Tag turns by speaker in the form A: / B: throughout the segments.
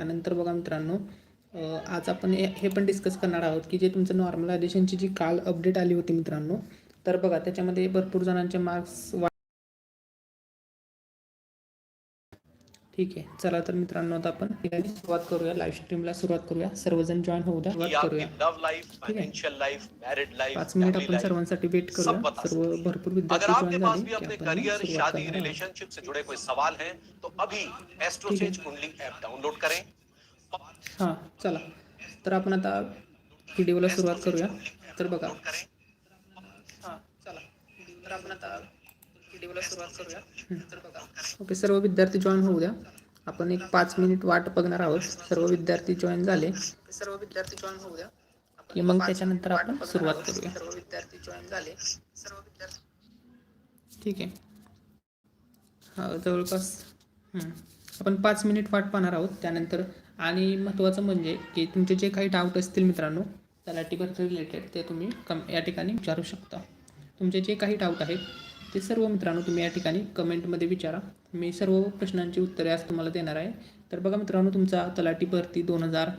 A: त्यानंतर बघा मित्रांनो आज आपण हे हे पण डिस्कस करणार आहोत की जे तुमचं नॉर्मलायझेशनची जी काल अपडेट आली होती मित्रांनो तर बघा त्याच्यामध्ये भरपूर जणांचे मार्क्स ठीक आहे. चला तर मित्रांनो आता आपण ठिकाणी सुरुवात करूया. लाईव्ह स्ट्रीमला सुरुवात करूया. सर्वजण जॉईन होऊ द्या. सुरुवात करूया.
B: Love life financial life married life
A: पाच मिनिट आपण सर्वांसाठी वेट करूया.
B: बता.
A: सर्व भरपूर विद्यार्थी
B: आपके
A: जॉईन
B: पास
A: झाले
B: भी
A: की
B: अपने
A: आपण
B: करियर शादी रिलेशनशिप से जुड़े कोई सवाल हैं तो अभी एस्ट्रोचेंज कुंडली ऐप डाउनलोड करें.
A: हाँ चला. तर आपण आता व्हिडिओला सुरुवात करूया. तर बघा. हाँ चला. तर आपण आता व्हिडिओला सुरुवात करूया. तर बघा. ओके सर्व विद्यार्थी जॉईन होऊ द्या. आपण एक पाच मिनिट वाट बघणार आहोत. सर्व विद्यार्थी जॉईन झाले. सर्व विद्यार्थी जॉईन होऊ द्या. की मग त्याच्यानंतर आपण सुरुवात करूया. सर्व विद्यार्थी जॉईन झाले. सर्व विद्यार्थी ठीक आहे. हा जवळपास. आपण पाच मिनिट वाट पाहणार आहोत. त्यानंतर आणि महत्त्वाचं म्हणजे की तुमचे जे काही डाऊट असतील मित्रांनो तलाठी भरती रिलेटेड ते तुम्ही कम या ठिकाणी विचारू शकता. तुमचे जे काही डाऊट आहेत ते सर्व मित्रांनो तुम्ही या ठिकाणी कमेंटमध्ये विचारा. मी सर्व प्रश्नांची उत्तरे आज तुम्हाला देणार आहे. तर बघा मित्रांनो तुमचा तलाठी भरती दोन हजार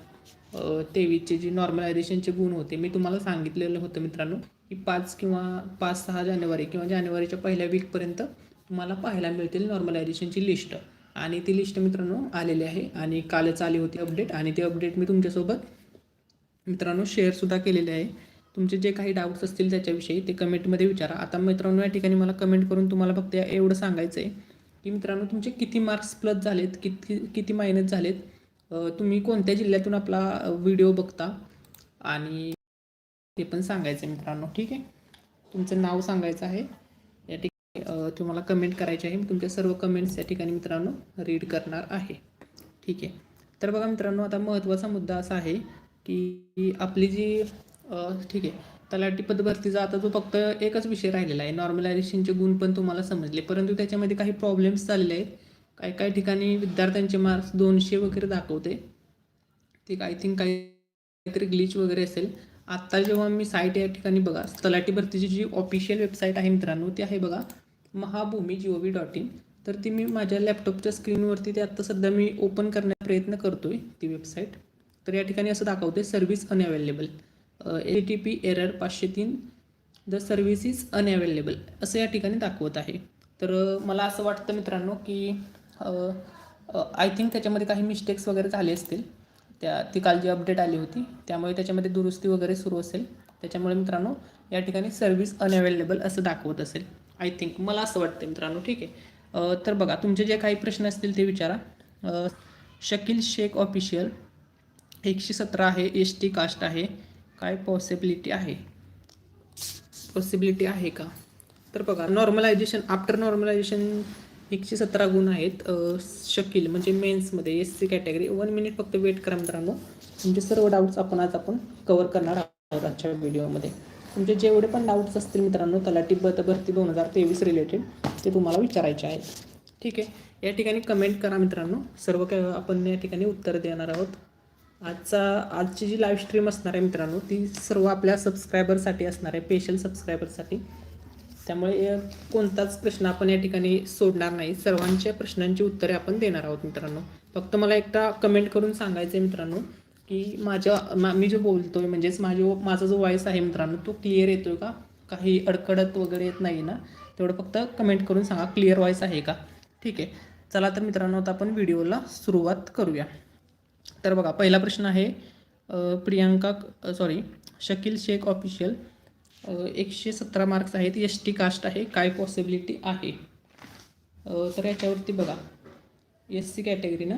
A: तेवीसचे जे नॉर्मलायझेशनचे गुण होते मी तुम्हाला सांगितलेलं होतं मित्रांनो की पाच किंवा पाच सहा जानेवारी किंवा जानेवारीच्या पहिल्या वीकपर्यंत तुम्हाला पाहायला मिळतील नॉर्मलायझेशनची लिस्ट आणि ती लिस्ट मित्रांनो आलेली आहे आणि कालच आली होती अपडेट आणि ते अपडेट मी तुमच्यासोबत मित्रांनो शेअरसुद्धा केलेले आहे. तुमचे जे काही डाऊट्स असतील त्याच्याविषयी ते कमेंटमध्ये विचारा. आता मित्रांनो या ठिकाणी मला कमेंट करून तुम्हाला फक्त एवढं सांगायचं आहे की मित्रांनो तुमचे किती मार्क्स प्लस झालेत किती किती मायनस झालेत तुम्ही कोणत्या जिल्ह्यातून आपला व्हिडिओ बघता? आणि ते पण सांगायचं आहे मित्रांनो ठीक आहे? तुमचं नाव सांगायचं आहे. या ठिकाणी तुम्हाला कमेंट करायचे आहे. मी तुमच्या सर्व कमेंट्स या ठिकाणी मित्रांनो रीड करणार आहे. ठीक आहे? तर बघा मित्रांनो आता महत्त्वाचा मुद्दा असा आहे की आपली जी ठीक आहे. तलाठी पदभरतीचा आता जो फक्त एकच विषय राहिलेला आहे. नॉर्मलायझेशनचे गुण पण तुम्हाला समजले. परंतु त्याच्यामध्ये काही प्रॉब्लेम्स झालेले आहेत. काही काही ठिकाणी विद्यार्थ्यांचे मार्क्स दोनशे वगैरे दाखवते. ते आय थिंक काहीतरी ग्लिच वगैरे असेल. आत्ता जेव्हा मी साईट या ठिकाणी बघा तलाठी भरतीची जी ऑफिशियल वेबसाईट आहे मित्रांनो ती आहे बघा Mahabhumi G O V dot in. तर ती मी माझ्या लॅपटॉपच्या स्क्रीनवरती ते आत्ता सध्या मी ओपन करण्याचा प्रयत्न करतो आहे ती वेबसाईट तर या ठिकाणी असं दाखवते service unavailable A T P error पाचशे तीन द सर्व्हिस इज अनअवेलेबल असं या ठिकाणी दाखवत आहे. तर मला असं वाटतं मित्रांनो की आय थिंक त्याच्यामध्ये काही मिस्टेक्स वगैरे झाले असतील. त्या ती काल जी अपडेट आली होती त्यामुळे त्याच्यामध्ये दुरुस्ती वगैरे सुरू असेल. त्याच्यामुळे मित्रांनो या ठिकाणी सर्व्हिस अनअवेलेबल असं दाखवत असेल. आय थिंक मला असं वाटतं मित्रांनो ठीक आहे. तर बघा तुमचे जे काही प्रश्न असतील ते विचारा. शकील शेख ऑफिशियल एकशे सतरा आहे एस टी कास्ट आहे. काय पॉसिबिलिटी आहे? पॉसिबिलिटी आहे का? तर बघा नॉर्मलायझेशन आफ्टर नॉर्मलायझेशन एकशे सतरा गुण आहेत शकील म्हणजे मेन्समध्ये S C category one minute फक्त वेट करा मित्रांनो. तुमचे सर्व डाऊट्स आपण आज आपण कवर करणार आहोत आजच्या व्हिडिओमध्ये तुमचे जेवढे पण डाऊट्स असतील मित्रांनो तलाठी बत भरती दोन हजार तेवीस रिलेटेड ते तुम्हाला विचारायचे आहेत. ठीक आहे? या ठिकाणी कमेंट करा मित्रांनो. सर्व काय आपण या ठिकाणी उत्तर देणार आहोत. आजचा आजची जी लाईव्ह स्ट्रीम असणार आहे मित्रांनो ती सर्व आपल्या सबस्क्रायबरसाठी असणार आहे स्पेशल सबस्क्रायबरसाठी त्यामुळे कोणताच प्रश्न आपण या ठिकाणी सोडणार नाही. सर्वांच्या प्रश्नांची उत्तरे आपण देणार आहोत मित्रांनो. फक्त मला एकदा कमेंट करून सांगायचं आहे मित्रांनो की माझ्या मा- मी जो बोलतोय म्हणजेच माझे माझा जो वॉईस आहे मित्रांनो तो क्लिअर येतोय का? काही अडकडत वगैरे येत नाही ना? तेवढं फक्त कमेंट करून सांगा क्लिअर वॉईस आहे का? ठीक आहे. चला तर मित्रांनो आता आपण व्हिडिओला सुरुवात करूया. तर बघा पहिला प्रश्न आहे प्रियांका सॉरी शकील शेख ऑफिशियल एकशे सतरा मार्क्स आहेत एस टी कास्ट आहे काय पॉसिबिलिटी आहे? तर याच्यावरती बघा एस सी कॅटेगरी ना?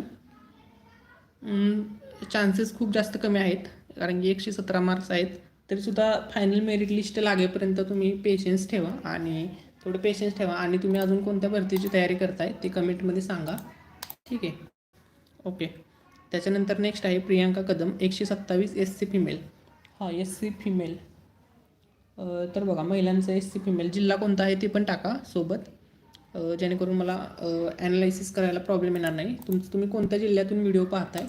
A: चान्सेस खूप जास्त कमी आहेत कारण की एकशे सतरा मार्क्स आहेत तरीसुद्धा फायनल मेरिट लिस्ट लागेपर्यंत तुम्ही पेशन्स ठेवा आणि थोडं पेशन्स ठेवा आणि तुम्ही अजून कोणत्या भरतीची तयारी करताय ते कमेंटमध्ये सांगा. ठीक आहे? ओके त्याच्यानंतर नेक्स्ट आहे प्रियांका कदम एकशे सत्तावीस एस सी फिमेल हां एस सी फिमेल तर बघा महिलांचं एस सी फिमेल जिल्हा कोणता आहे ते पण टाका सोबत. जेणेकरून मला ॲनालायसिस करायला प्रॉब्लेम येणार नाही. तुम तुम्ही कोणत्या जिल्ह्यातून व्हिडिओ पाहताय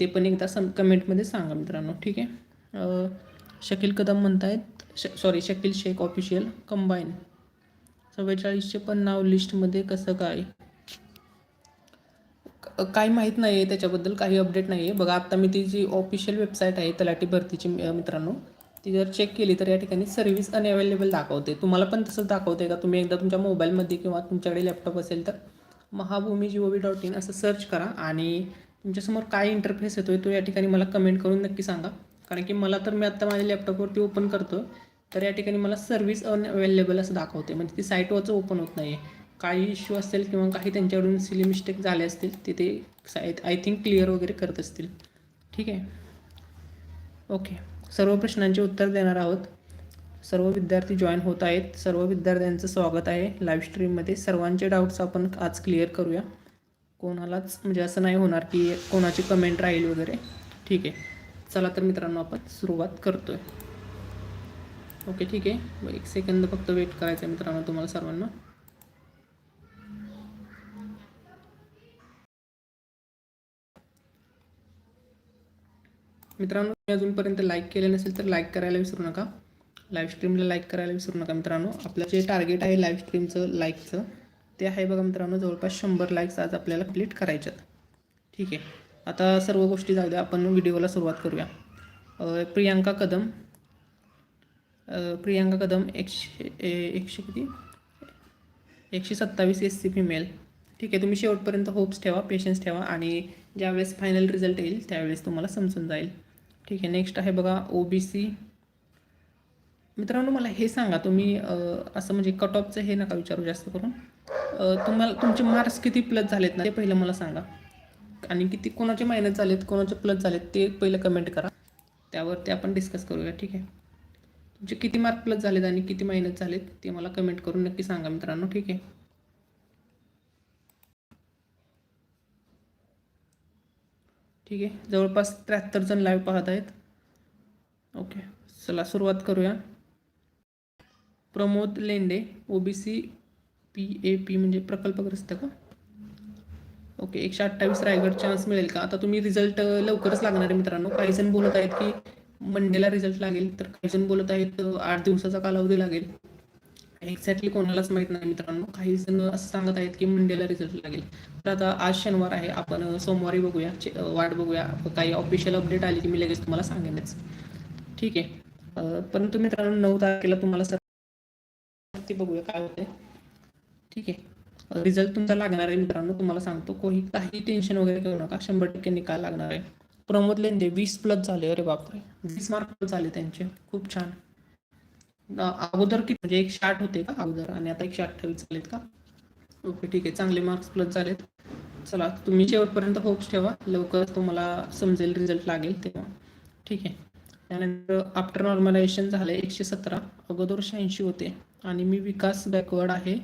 A: ते पण एकदा सम कमेंटमध्ये सांगा मित्रांनो ठीक आहे? शकील कदम म्हणतायत श sorry Shakeel Shaikh official combine चव्वेचाळीसचे पण नाव लिस्टमध्ये कसं काय? काय काही माहीत नाही आहे त्याच्याबद्दल काही अपडेट नाही आहे बघा आत्ता मी ती जी ऑफिशियल वेबसाईट आहे तलाठी भरतीची मित्रांनो ती जर चेक केली तर या ठिकाणी सर्व्हिस अनअवेलेबल दाखवते. तुम्हाला पण तसंच दाखवते का? तुम्ही एकदा तुमच्या मोबाईलमध्ये किंवा तुमच्याकडे लॅपटॉप असेल तर Mahabhumi G O V dot in असं सर्च करा आणि तुमच्यासमोर काय इंटरफेस येतो आहे तो या ठिकाणी मला कमेंट करून नक्की सांगा. कारण की मला तर मी आत्ता माझ्या लॅपटॉपवरती ओपन करतो तर या ठिकाणी मला सर्व्हिस अनअवेलेबल असं दाखवते. म्हणजे ती साईटवरचं ओपन होत नाही आहे काही इश्यू असतील किंवा काही त्यांच्याकडून सिली मिस्टेक झाले असतील तिथे आय थिंक क्लिअर वगैरे करत असतील. ठीक आहे? ओके सर्व प्रश्नांचे उत्तर देणार आहोत. सर्व विद्यार्थी जॉईन होत आहेत. सर्व विद्यार्थ्यांचं स्वागत आहे. लाईव्ह स्ट्रीममध्ये सर्वांचे डाऊट्स आपण आज क्लिअर करूया. कोणालाच म्हणजे असं नाही होणार की कोणाची कमेंट राहील वगैरे. ठीक आहे? चला तर मित्रांनो आपण सुरुवात करतो आहे ओके ठीक आहे? एक सेकंद फक्त वेट करायचं आहे मित्रांनो तुम्हाला सर्वांना. मित्रांनो तुम्ही अजूनपर्यंत लाईक केले नसेल तर लाईक करायला विसरू नका. लाईव्ह स्ट्रीमला लाईक करायला विसरू नका मित्रांनो. आपलं जे टार्गेट आहे लाईव्ह स्ट्रीमचं लाईकचं ते आहे बघा मित्रांनो जवळपास शंभर लाईक्स आज आपल्याला कंप्लीट करायच्यात. ठीक आहे. आता सर्व गोष्टी जाऊ द्या. आपण व्हिडिओला सुरुवात करूया. प्रियांका कदम. प्रियांका कदम एकशे एकशे किती? एकशे सत्तावीस एस सी फिमेल ठीक आहे. तुम्ही शेवटपर्यंत होप्स ठेवा पेशन्स ठेवा आणि ज्यावेळेस फायनल रिझल्ट येईल त्यावेळेस तुम्हाला समजून जाईल. ठीक आहे नेक्स्ट आहे बघा ओ बी सी मित्रांनो मला हे सांगा तुम्ही असं म्हणजे कट ऑफचं हे नका विचारू जास्त करून. तुम्हाला तुमचे मार्क्स किती प्लस झालेत ना ते पहिलं मला सांगा. आणि किती कोणाचे मायनस झालेत कोणाचे प्लस झालेत ते पहिलं कमेंट करा. त्यावरती आपण डिस्कस करूया ठीक आहे. तुमचे किती मार्क प्लस झालेत आणि किती मायनस झालेत ते मला कमेंट करून नक्की सांगा मित्रांनो ठीक आहे. ठीक आहे. जवळपास त्र्याहत्तर जण लाईव्ह पाहत आहेत. ओके चला सुरुवात करूया. Pramod Lende OBC P A P म्हणजे प्रकल्पग्रस्त का? ओके एकशे अठ्ठावीस रायगड चान्स मिळेल का? आता तुम्ही रिझल्ट लवकरच लागणार आहे मित्रांनो. काही जण बोलत आहेत की मंडेला रिझल्ट लागेल तर काही जण बोलत आहेत आठ दिवसाचा कालावधी लागेल. एक्झॅक्टली कोणालाच माहीत नाही मित्रांनो. काही जण असं सांगत आहेत की मंडेला रिझल्ट लागेल. तर आता आज शनिवार आहे. आपण सोमवारी बघूया. वाट बघूया. काही ऑफिशियल अपडेट आली की मी लगेच तुम्हाला सांगेनच. ठीक आहे. परंतु मित्रांनो नऊ तारखेला तुम्हाला सर ते बघूया काय होते ठीक आहे. रिझल्ट तुमचा लागणार आहे मित्रांनो. तुम्हाला सांगतो. कोणी काही टेन्शन वगैरे घेऊ नका. शंभर टक्के निकाल लागणार आहे. प्रमोद लेंदे वीस प्लस झाले. अरे बापरे. वीस मार्क प्लस झाले त्यांचे. खूप छान. अगोदर किती म्हणजे एकशे आठ होते का अगोदर? आणि आता एकशे अठ्ठावीस झालेत का? ओके ठीक आहे. चांगले मार्क्स प्लस झालेत. चला तुम्ही शेवटपर्यंत होप्स ठेवा. लवकर तुम्हाला समजेल रिझल्ट लागेल तेव्हा. ठीक आहे. त्यानंतर आफ्टर नॉर्मलायझेशन झालं एकशे सतरा. अगोदर शहाऐंशी होते. आणि मी विकास बॅकवर्ड आहे.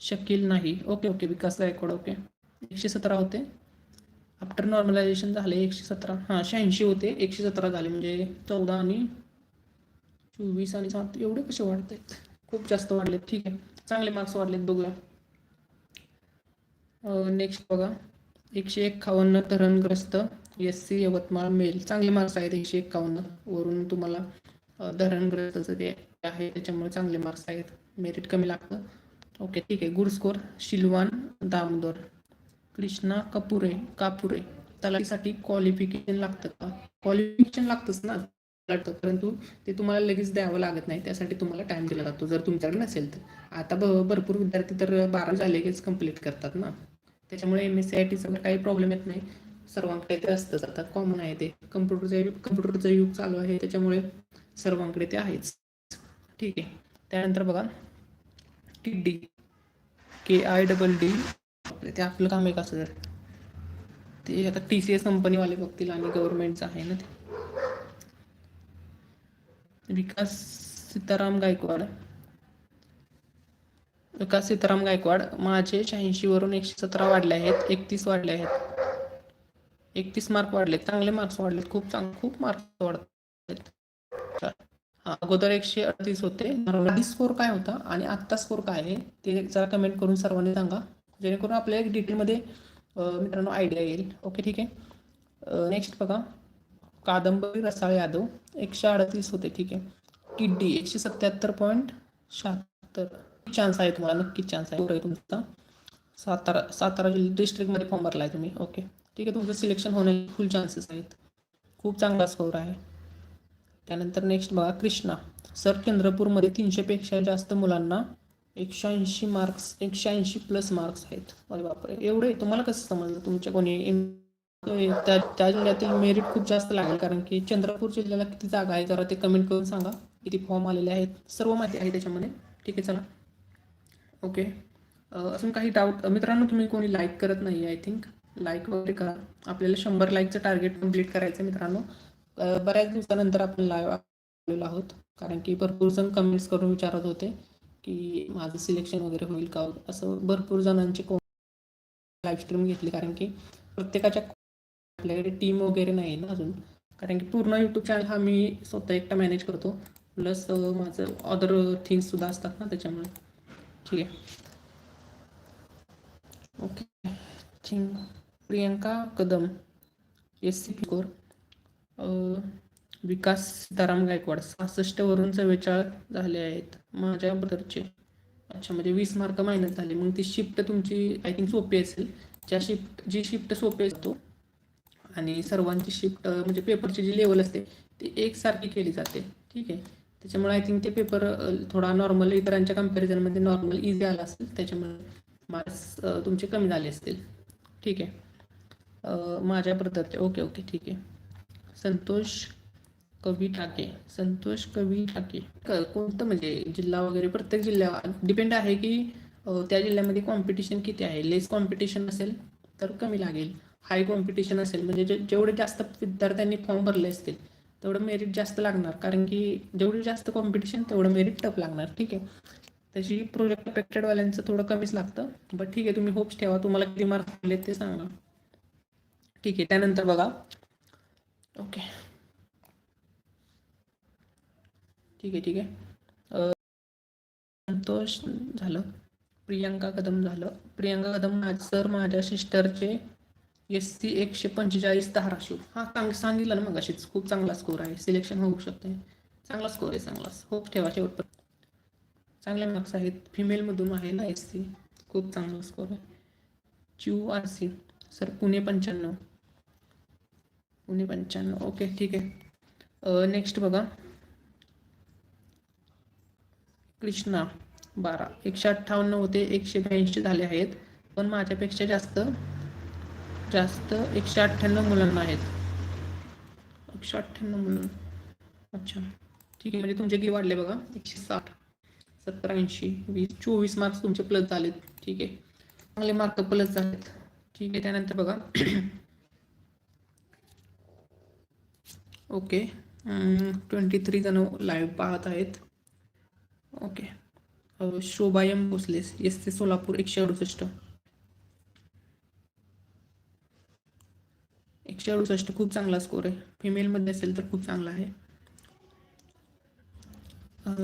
A: शकील नाही. Okay okay Vikas Gaikwad okay एकशे सतरा होते. आफ्टर नॉर्मलायझेशन झाले एकशे सतरा. हां शहाऐंशी होते. एकशे सतरा झाले. म्हणजे चौदा आणि चोवीस आणि सात एवढे कसे वाढत? आहेत खूप जास्त वाढलेत. ठीक आहे. चांगले मार्क्स वाढलेत बघूया. नेक्स्ट बघा. एकशे एक्कावन्न धरणग्रस्त एस सी यवतमाळ मेल चांगले मार्क्स आहेत एकशे एक्कावन्न. वरून तुम्हाला अ, धरणग्रस्तचं ते आहे त्याच्यामुळे चांगले मार्क्स आहेत. मेरिट कमी लागतं. ओके ठीक आहे. Good score Shilwan Damodar. Krishna Kapure Kapure. तलाठीसाठी क्वालिफिकेशन लागतं का? क्वालिफिकेशन लागतंच ना? लागतं परंतु ते तुम्हाला लगेच द्यावं लागत नाही. त्यासाठी तुम्हाला टाइम दिला जातो. जर तुमच्याकडे नसेल तर. आता ब भरपूर विद्यार्थी तर बारा झालेच कंप्लीट करतात ना. त्याच्यामुळे एम एस सी आय टीचा काही प्रॉब्लेम येत नाही. सर्वांकडे ते असतंच. आता कॉमन आहे ते. कम्प्युटरचं युग कम्प्युटरचं युग चालू आहे. त्याच्यामुळे सर्वांकडे ते आहेच. ठीक आहे. त्यानंतर बघा. T D K I double D ते आपलं काम आहे का जर ते आता टी सी एस कंपनीवाले बघतील आणि गव्हर्नमेंटचं आहे ना ते. विकास सीताराम गायकवाड. विकास सीताराम गायकवाड माझे शहाऐंशी वरून एकशे सतरा वाढले आहेत एकतीस वाढले आहेत. एकतीस मार्क वाढले चांगले मार्क्स वाढलेत खूप चांग खूप मार्क्स वाढलेत. अगोदर एकशे अडतीस होते आधी स्कोर काय होता आणि आत्ता स्कोर काय आहे ते जरा कमेंट करून सर्वांनी सांगा. जेणेकरून आपल्याला एक डिटेलमध्ये मित्रांनो आयडिया येईल. ओके ठीक आहे. नेक्स्ट बघा. कादंबरी रसाळ यादव एकशे अडतीस होते ठीक आहे. किड्डी एकशे सत्याहत्तर पॉईंट शहात्तर. चान्स आहे तुम्हाला? नक्कीच चान्स आहे. बरोबर आहे तुमचा. सातारा सातारा जिल्हा डिस्ट्रिक्टमध्ये फॉर्म भरला आहे तुम्ही. ओके ठीक आहे तुमचं सिलेक्शन होण्याचे फुल चान्सेस आहेत. खूप चांगला स्कोर आहे. त्यानंतर नेक्स्ट बघा कृष्णा. सर चंद्रपूरमध्ये तीनशेपेक्षा जास्त मुलांना एकशे ऐंशी मार्क्स एकशे ऐंशी प्लस मार्क्स आहेत. अरे बापरे. एवढे? तुम्हाला कसं समजलं? तुमच्या कोणी एम- त्या त्या जिल्ह्यातील मेरिट खूप जास्त लागेल. कारण की चंद्रपूर जिल्ह्याला किती जागा आहे जरा ते कमेंट करून सांगा. किती फॉर्म आलेले आहेत सर्व माहिती आहे त्याच्यामध्ये. ठीक आहे चला. ओके अजून काही डाऊट मित्रांनो तुम्ही कोणी लाईक करत नाही आय थिंक लाईक वगैरे करा. आपल्याला शंभर लाईकचं टार्गेट कंप्लीट करायचं आहे मित्रांनो. बऱ्याच दिवसानंतर आपण लाईव्ह आलेलो आहोत. कारण की भरपूर जण कमेंट्स करून विचारत होते की माझं सिलेक्शन वगैरे होईल का? असं भरपूर जणांची को लाईव्ह स्ट्रीम घेतली. कारण की प्रत्येकाच्या आपल्याकडे टीम वगैरे नाही ना अजून. कारण की पूर्ण यूट्यूब चॅनल हा मी स्वतः एकटा मॅनेज करतो. प्लस माझं अदर थिंग्ससुद्धा असतात ना त्याच्यामुळे. ठीक आहे. Okay thing Priyanka Kadam S C core Vikas Sitaram Gaikwad सहासष्टवरून चव्वेचाळ झाले आहेत माझ्या ब्रदरचे अच्छा म्हणजे वीस मार्क मायनस झाले. मग ती शिफ्ट तुमची आय थिंक सोपी असेल. ज्या शिफ्ट जी शिफ्ट सोपी असतो आणि सर्वांची शिफ्ट म्हणजे पेपरची जी लेवल असते ती एकसारखी केली जाते. ठीक आहे? त्याच्यामुळे आय थिंक ते पेपर थोडा नॉर्मल इतरांच्या कम्पॅरिझनमध्ये नॉर्मल इझी आला असेल त्याच्यामुळे मार्क्स तुमचे कमी झाले असतील. ठीक आहे? माझ्या पद्धती ओके ओके ठीक आहे. संतोष कवी टाके. संतोष कवी टाके. क- कोणतं म्हणजे जिल्हा वगैरे प्रत्येक जिल्ह्या डिपेंड आहे की त्या जिल्ह्यामध्ये कॉम्पिटिशन किती आहे? लेस कॉम्पिटिशन असेल तर कमी लागेल. हाय कॉम्पिटिशन असेल म्हणजे जे जेवढे जास्त विद्यार्थ्यांनी फॉर्म भरले असतील तेवढं मेरिट जास्त लागणार. कारण की जेवढी जास्त कॉम्पिटिशन तेवढं मेरिट टफ लागणार. ठीक आहे? त्याची प्रोजेक्ट अफेक्टेडवाल्यांचं थोडं कमीच लागतं. बट ठीक आहे तुम्ही होप्स ठेवा. तुम्हाला किती मार्क्स मिळले ते सांगा. ठीक आहे त्यानंतर बघा. ओके ठीक आहे ठीक आहे. संतोष झालं. प्रियांका कदम झालं. प्रियांका कदम सर माझ्या सिस्टरचे एस सी एकशे पंचेचाळीस धाराशिव हा चांग सांगितलं ना मग अशीच खूप चांगला स्कोर आहे. सिलेक्शन होऊ शकते. चांगला स्कोर आहे चांगला. होप ठेवा शेवटपर्यंत. चांगले मार्क्स आहेत. फिमेलमधून आहे ना एस सी खूप चांगला स्कोर आहे. Q R C sir Pune पंच्याण्णव. पुणे पंच्याण्णव. ओके ठीक आहे. नेक्स्ट बघा. कृष्णा बारा. एकशे अठ्ठावन्न होते एकशे ब्याऐंशी झाले आहेत. पण माझ्यापेक्षा जास्त जास्त एकशे अठ्ठ्याण्णव मुलांना आहेत. एकशे अठ्ठ्याण्णव मुलं. अच्छा. ठीक आहे म्हणजे तुमचे किती वाढले बघा? एकशे साठ सत्तर ऐंशी वीस चोवीस मार्क्स तुमचे प्लस झालेत. ठीक आहे. चांगले मार्क प्लस झालेत. ठीक आहे त्यानंतर बघा. ओके. ट्वेंटी थ्री जण लाईव्ह पाहत आहेत. Okay. शोभायम Shobha M Bhosale S C Solapur एकशे अडुसष्ट. एकशे अडुसष्ट खूप चांगला स्कोर आहे. फिमेलमध्ये असेल तर खूप चांगला आहे.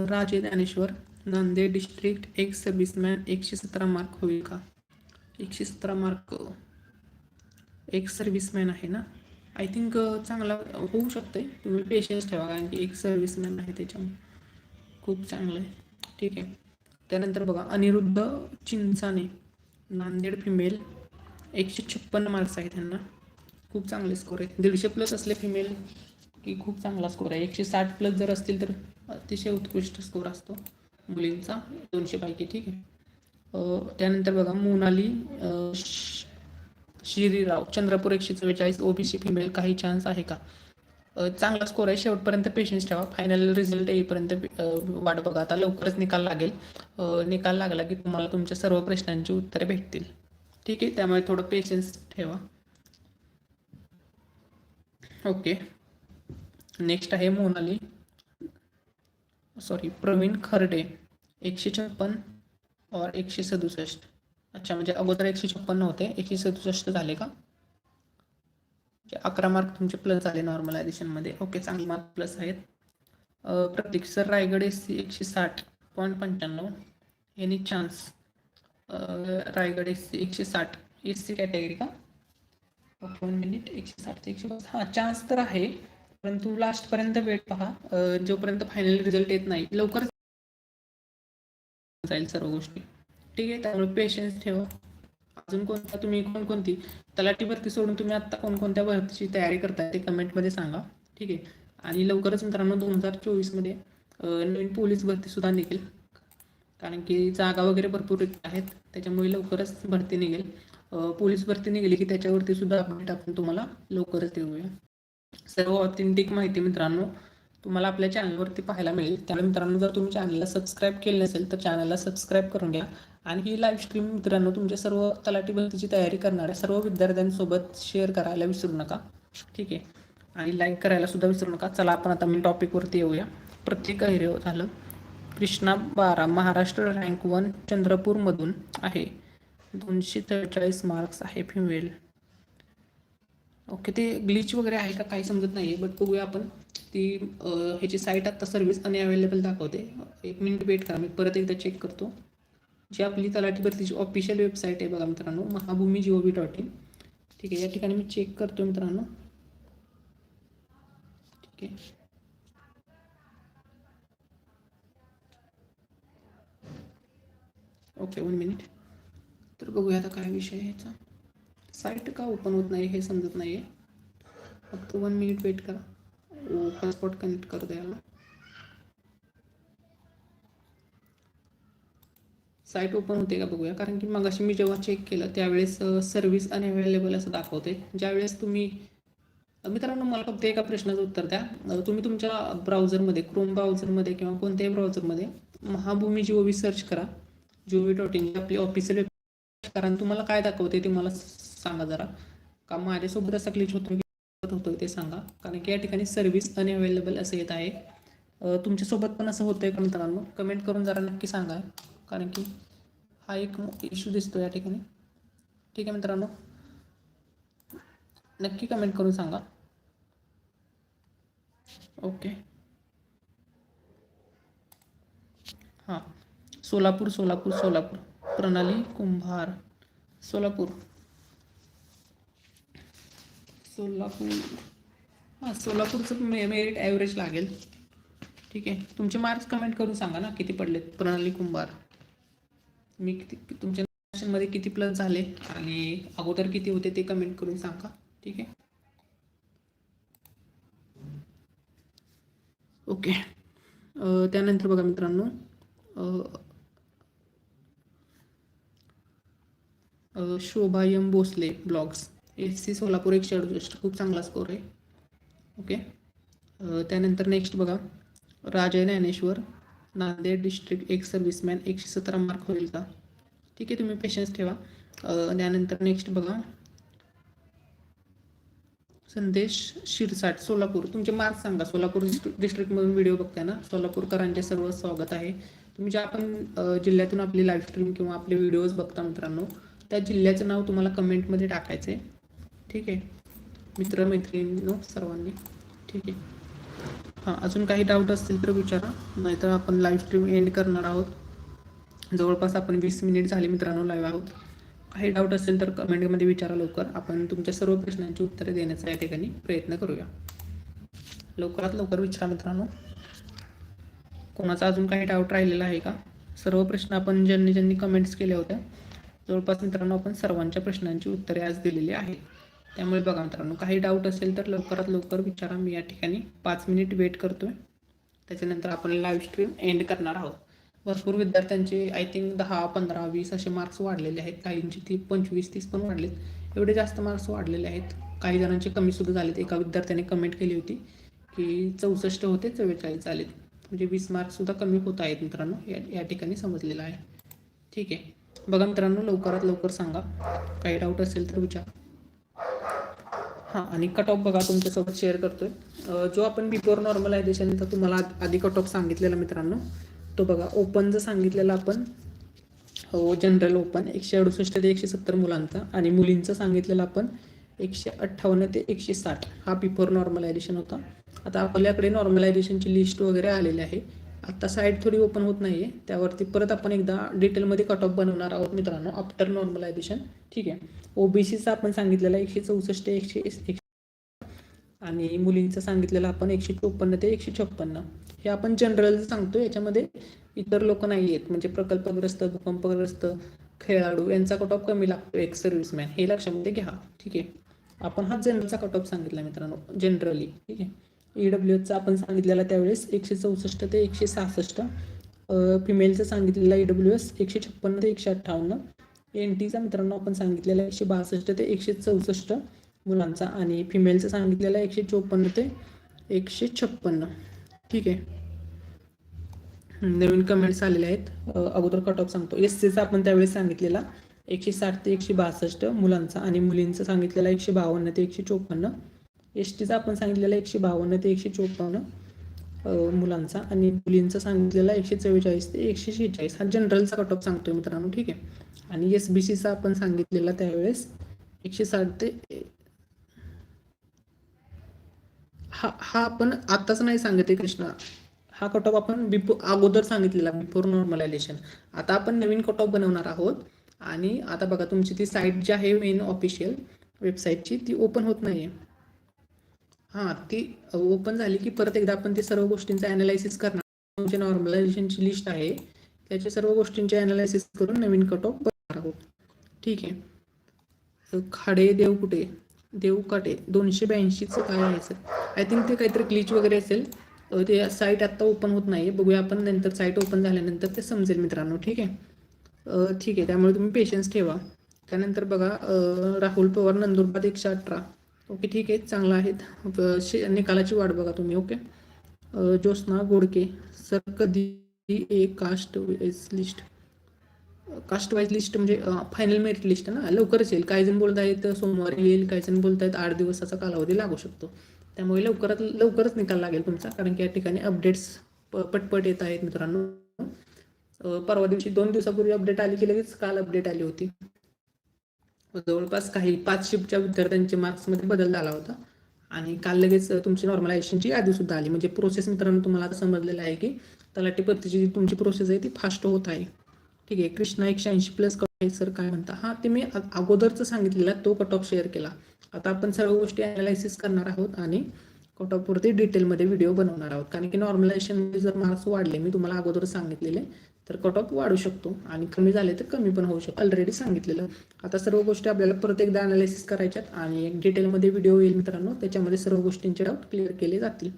A: राजे ज्ञानेश्वर नांदेड डिस्ट्रिक्ट एक सर्व्हिसमॅन एकशे सतरा मार्क होईल का? एकशे सतरा मार्क एक सर्व्हिसमॅन आहे ना? आय थिंक चांगला होऊ शकते तुम्ही पेशन्स ठेवा कारण की एक सर्व्हिसमॅन आहे त्याच्यामुळे. खूप चांगलं आहे. ठीक आहे. त्यानंतर बघा अनिरुद्ध चिंचाने नांदेड फिमेल एकशे छप्पन्न मार्क्स आहे त्यांना खूप चांगले स्कोर आहे दीडशे प्लस असले फिमेल की खूप चांगला स्कोर आहे. एकशे साठ प्लस जर असतील तर अतिशय उत्कृष्ट स्कोर असतो मुलींचा. दोनशे पैकी ठीक आहे. त्यानंतर बघा मोनाली श- शिरीराव चंद्रपूर एकशे चव्वेचाळीस ओबीसी फिमेल काही चान्स आहे का? चांगला स्कोर आहे. शेवटपर्यंत पेशन्स ठेवा. फायनल रिझल्ट येईपर्यंत वाट बघा. आता लवकरच निकाल लागेल. निकाल लागला की तुम्हाला तुमच्या सर्व प्रश्नांची उत्तरे भेटतील. ठीक आहे? त्यामुळे थोडं पेशन्स ठेवा. ओके नेक्स्ट आहे मोनाली. सॉरी प्रवीण खर्डे एकशे छप्पन और एकशे सदुसष्ट. अच्छा म्हणजे अगोदर एकशे छप्पन्न होते एकशे सदुसष्ट झाले का? अकरा मार्क तुमचे प्लस झाले नॉर्मल ॲडिशनमध्ये ओके चांगले मार्क प्लस आहेत. Prateek sir Raigad S C एकशे साठ पॉईंट पंच्याण्णव. Any chance Raigad S C एकशे साठ. एस सी कॅटेगरी का? मिनिट एकशे साठ ते एकशे पाच चान्स तर आहे परंतु लास्टपर्यंत वेट पहा. जोपर्यंत फायनल रिझल्ट येत नाही लवकर जाईल सर्व गोष्टी. ठीक आहे त्यामुळे पेशन्स ठेवा. अजून कोणता तुम्ही कोणकोणती? तलाठी भरती सोडून तुम्ही आत्ता कोणकोणत्या भरतीची तयारी करताय ते कमेंटमध्ये सांगा. ठीक आहे. आणि लवकरच मित्रांनो दोन हजार चोवीसमध्ये नवीन पोलीस भरतीसुद्धा निघेल. कारण की जागा वगैरे भरपूर आहेत त्याच्यामुळे लवकरच भरती निघेल. पोलीस भरती निघाली की त्याच्यावरती सुद्धा अपडेट आपण तुम्हाला लवकरच देऊया. सर्व ऑथेंटिक माहिती मित्रांनो तुम्हाला आपल्या चॅनलवरती पाहायला मिळेल. त्यामुळे मित्रांनो जर तुम्ही चॅनलला सबस्क्राईब केले नसेल तर चॅनलला सबस्क्राईब करून घ्या. आणि ही लाईव्ह स्ट्रीम मित्रांनो तुमच्या सर्व तलाठी भरतीची तयारी करणाऱ्या सर्व विद्यार्थ्यांसोबत शेअर करायला विसरू नका. ठीक आहे? आणि लाईक करायला सुद्धा विसरू नका. चला आपण आता मी टॉपिकवरती येऊया. प्रत्येक अहिरे झालं. कृष्णा बारा महाराष्ट्र रँक वन चंद्रपूरमधून आहे. दोनशे त्रेचाळीस मार्क्स आहे फिमेल ओके ते ग्लिच वगैरे आहे का? काही समजत नाही आहे बट बघूया आपण. ती ह्याची साईट आत्ता सर्व्हिस अनअवेलेबल दाखवते. एक मिनिट वेट करा मी परत एकदा चेक करतो. जी आपली तलाठी भरतीची ऑफिशियल वेबसाईट आहे बघा मित्रांनो Mahabhumi G O V dot in ठीक आहे या ठिकाणी मी चेक करतो मित्रांनो. ठीक आहे. ओके वन मिनिट तर बघूया आता काय विषय ह्याचा साईट का ओपन होत नाही हे समजत नाही आहे फक्त वन मिनिट वेट करा. पासपोर्ट कनेक्ट करू द्यायला साईट ओपन होते का बघूया. कारण की मगाशी मी जेव्हा चेक केलं त्यावेळेस सर्व्हिस अनअवेलेबल असं दाखवते. ज्यावेळेस तुम्ही मित्रांनो मला फक्त एका प्रश्नाचं उत्तर द्या. तुम्ही तुमच्या ब्राउझरमध्ये क्रोम ब्राउझरमध्ये किंवा कोणत्याही ब्राउझरमध्ये महाभूमी जिओ सर्च करा. जी डॉट इन आपली ऑफिशियल कारण तुम्हाला काय दाखवते ते मला सांगा जरा. का माझ्यासोबत असा क्लिच होतो की होतोय ते सांगा. कारण की या ठिकाणी सर्व्हिस अनअवेलेबल असं येत आहे. तुमच्यासोबत पण असं होतं आहे का मित्रांनो? कमेंट करून जरा नक्की सांगा. कारण की हा एक इश्यू दिसतो या ठिकाणी. ठीक आहे मित्रांनो? नक्की कमेंट करून सांगा. ओके हां. सोलापूर सोलापूर सोलापूर. प्रणाली कुंभार सोलापूर. सोलापूर. हां सोलापूरचं मे मेरिट ॲव्हरेज लागेल. ठीक आहे. तुमचे मार्क्स कमेंट करून सांगा ना किती पडलेत? प्रणाली कुंभार. मी किती तुमच्या मध्ये किती प्लस झाले? आणि अगोदर किती होते ते कमेंट करून सांगा. ठीक आहे? ओके. त्यानंतर बघा मित्रांनो Shobha M Bhosale blogs S C Solapur एकशे अडुसष्ट. खूप चांगला स्कोर आहे. ओके त्यानंतर नेक्स्ट बघा. राजय ज्ञानेश्वर नांदेड डिस्ट्रिक्ट एक सर्व्हिसमॅन एकशे सतरा मार्क होईल का? ठीक आहे तुम्ही पेशन्स ठेवा. त्यानंतर नेक्स्ट बघा. संदेश शिरसाट सोलापूर. तुमचे मार्क सांगा. सोलापूर डिस्ट्रिक्टमधून व्हिडिओ बघताय ना? सोलापूरकरांचे सर्व स्वागत आहे. तुम्ही ज्या आपण जिल्ह्यातून आपली लाईव्ह स्ट्रीम किंवा आपले व्हिडिओज बघता मित्रांनो त्या जिल्ह्याचं नाव तुम्हाला कमेंटमध्ये टाकायचं आहे ठीक आहे. मित्र मैत्रिणींनो सर्वांनी. ठीक आहे. हां अजून काही डाऊट असतील तर विचारा. नाहीतर आपण लाईव्ह स्ट्रीम एंड करणार आहोत. जवळपास आपण वीस मिनिट झाले मित्रांनो लाईव्ह आहोत. काही डाऊट असेल तर कमेंटमध्ये विचारा लवकर. आपण तुमच्या सर्व प्रश्नांची उत्तरे देण्याचा या ठिकाणी प्रयत्न करूया. लवकरात लवकर विचारा मित्रांनो. कोणाचा अजून काही डाऊट राहिलेला आहे का? सर्व प्रश्न आपण ज्यांनी ज्यांनी कमेंट्स केल्या होत्या जवळपास मित्रांनो आपण सर्वांच्या प्रश्नांची उत्तरे आज दिलेली आहे त्यामुळे बघा मित्रांनो काही डाऊट असेल तर लवकरात लवकर विचारा. मी या ठिकाणी पाच मिनिट वेट करतोय. त्याच्यानंतर आपण लाईव्ह स्ट्रीम एंड करणार आहोत. भरपूर विद्यार्थ्यांचे आय थिंक दहा पंधरा वीस असे मार्क्स वाढलेले आहेत. काहींचे ती पंचवीस तीस पण वाढलेत. एवढे जास्त मार्क्स वाढलेले आहेत. काही जणांचे कमी सुद्धा झालेत. एका विद्यार्थ्याने कमेंट केली होती की चौसष्ट होते चव्वेचाळीस आलेत. म्हणजे वीस मार्क्ससुद्धा कमी होत आहेत मित्रांनो. या या ठिकाणी समजलेलं आहे. ठीक आहे. बघा मित्रांनो लवकरात लवकर सांगा. काही डाऊट असेल तर विचार. हां आणि कट ऑफ बघा तुमच्यासोबत शेअर करतोय. जो आपण बिफोर नॉर्मलायझेशनचा तुम्हाला आधी कट ऑफ सांगितलेला मित्रांनो तो बघा ओपनचं सांगितलेला आपण हो जनरल ओपन एकशे अडुसष्ट ते एकशे सत्तर मुलांचा आणि मुलींचं सांगितलेलं आपण एकशे अठ्ठावन्न ते एकशे साठ. हा बिफोर नॉर्मलायझेशन होता. आता आपल्याकडे नॉर्मलायझेशनची लिस्ट वगैरे आलेली आहे. आता साईट थोडी ओपन होत नाही आहे त्यावरती परत आपण एकदा डिटेलमध्ये कट ऑफ बनवणार आहोत मित्रांनो आफ्टर नॉर्मलायझेशन ठीक आहे. ओबीसीचं आपण सांगितलेलं एकशे चौसष्ट एकशे एकशे आणि मुलींचं सांगितलेलं आपण एकशे चोपन्न ते एकशे छप्पन्न. हे आपण जनरल सांगतो याच्यामध्ये इतर लोक नाही आहेत. म्हणजे प्रकल्पग्रस्त भूकंपग्रस्त खेळाडू यांचा कट ऑफ कमी लागतो एक सर्व्हिसमॅन हे लक्षामध्ये घ्या. ठीक आहे. आपण हा जनरलचा कट ऑफ सांगितला मित्रांनो जनरली ठीक आहे. डब्ल्यू एचचा आपण सांगितलेला त्यावेळेस एकशे चौसष्ट ते एकशे सहासष्ट. फिमेलचं सांगितलेला ई डब्ल्यू एस एकशे छप्पन्न ते एकशे अठ्ठावन्न. एन टीचा मित्रांनो आपण सांगितलेला एकशे बासष्ट ते एकशे चौसष्ट मुलांचा आणि फिमेलचं सांगितलेला एकशे चोपन्न ते एकशे छप्पन्न. ठीक आहे. नवीन कमेंट्स आलेले आहेत. अगोदर कट ऑफ सांगतो. एस सीचा आपण त्यावेळेस सांगितलेला एकशे साठ ते एकशे बासष्ट मुलांचा आणि मुलींचं सांगितलेला एकशे बावन्न ते एकशे चोपन्न. एस टीचा आपण सांगितलेला एकशे बावन्न ते एकशे चोपन्न मुलांचा आणि मुलींचा सांगितलेला एकशे चव्वेचाळीस ते एकशे शेहेचाळीस. हा जनरलचा कट ऑफ सांगतोय मित्रांनो ठीक आहे. आणि एस बी सीचा आपण सांगितलेला त्यावेळेस एकशे साठ ते हा हा आपण आत्ताच नाही सांगते कृष्णा. हा कट ऑफ आपण बिफोर अगोदर सांगितलेला बिफोर नॉर्मलायझेशन आता आपण नवीन कट ऑफ बनवणार आहोत. आणि आता बघा तुमची ती साईट जी आहे मेन ऑफिशियल वेबसाईटची ती ओपन होत नाही आहे हां ती ओपन झाली की परत एकदा आपण ते सर्व गोष्टींचं ॲनालायसिस करणार. तुमची नॉर्मलायझेशनची लिस्ट आहे. त्याच्या सर्व गोष्टींचे ॲनालायसिस करून नवीन कट ऑफ करणार आहोत. ठीक आहे. खाडे देव कुठे? देव काटे. दोनशे ब्याऐंशीचं काय आहे सर आय थिंक ते काहीतरी ग्लिच वगैरे असेल. ते साईट आत्ता ओपन होत नाही बघूया आपण नंतर साईट ओपन झाल्यानंतर ते समजेल मित्रांनो. ठीक आहे? ठीक आहे. त्यामुळे तुम्ही पेशन्स ठेवा. त्यानंतर बघा राहुल पवार नंदुरबार एकशे अठरा. ओके ठीक आहे. चांगलं आहेत शे- निकालाची वाट बघा तुम्ही ओके? ज्योत्ना ज्योत्स्ना गोडके सर कधी एक caste wise list? Caste wise list म्हणजे फायनल मेरिट लिस्ट ना? लवकरच येईल. काही जण बोलत आहेत सोमवारी येईल काही जण बोलत आहेत आठ दिवसाचा कालावधी लागू शकतो. त्यामुळे लवकरात लवकरच निकाल लागेल तुमचा कारण की या ठिकाणी अपडेट्स पटपट येत आहेत मित्रांनो. परवा दिवशी दोन दिवसापूर्वी अपडेट आली की लगेच काल अपडेट आली होती. जवळपास काही पाच शिफ्टच्या विद्यार्थ्यांचे मार्क्समध्ये बदल झाला होता. आणि काल लगेच तुमची नॉर्मलायझेशनची यादी सुद्धा आली. म्हणजे प्रोसेस मित्रांनो तुम्हाला आता समजलेलं आहे की तलाठी पद्धतीची जी तुमची प्रोसेस आहे ती फास्ट होत आहे. ठीक आहे कृष्णा एकशे ऐंशी प्लस कट आहे सर काय म्हणता? हां ते मी अगोदरचं सांगितलेला तो कट ऑफ शेअर केला. आता आपण सर्व गोष्टी ॲनालायसिस करणार आहोत आणि कट ऑफवरती डिटेलमध्ये व्हिडिओ बनवणार आहोत. कारण की नॉर्मलायझेशन जर मार्क्स वाढले मी तुम्हाला अगोदर सांगितलेले तर कट ऑफ वाढू शकतो आणि कमी झाले तर कमी पण होऊ शकतो. ऑलरेडी सांगितलेलं. आता सर्व गोष्टी आपल्याला परत एकदा अनालिसिस करायच्यात आणि एक डिटेलमध्ये व्हिडिओ येईल मित्रांनो. त्याच्यामध्ये सर्व गोष्टींचे डाऊट क्लिअर केले जातील.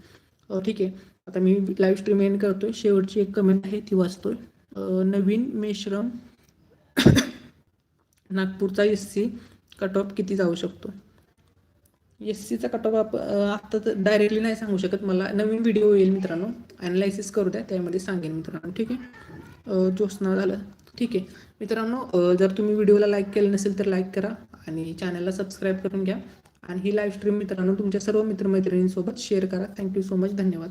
A: ठीक आहे. आता मी लाईव्ह स्ट्रीम एंड करतोय. शेवटची एक कमेंट आहे ती वाचतोय. नवीन मेश्रम नागपूरचा एस सी कट ऑफ किती जाऊ शकतो? एस सीचा कट ऑफ आप आत्ता तर डायरेक्टली नाही सांगू शकत मला. नवीन व्हिडिओ येईल मित्रांनो. ॲनालायसिस करू द्या त्यामध्ये सांगेन मित्रांनो. ठीक आहे? ज्योत्सना झालं. ठीक आहे. मित्रांनो जर तुम्ही व्हिडिओला लाईक केलं नसेल तर लाईक करा आणि चॅनलला सबस्क्राईब करून घ्या. आणि ही लाईव्ह स्ट्रीम मित्रांनो तुमच्या सर्व मित्रमैत्रिणींसोबत शेअर करा. थँक्यू सो मच धन्यवाद.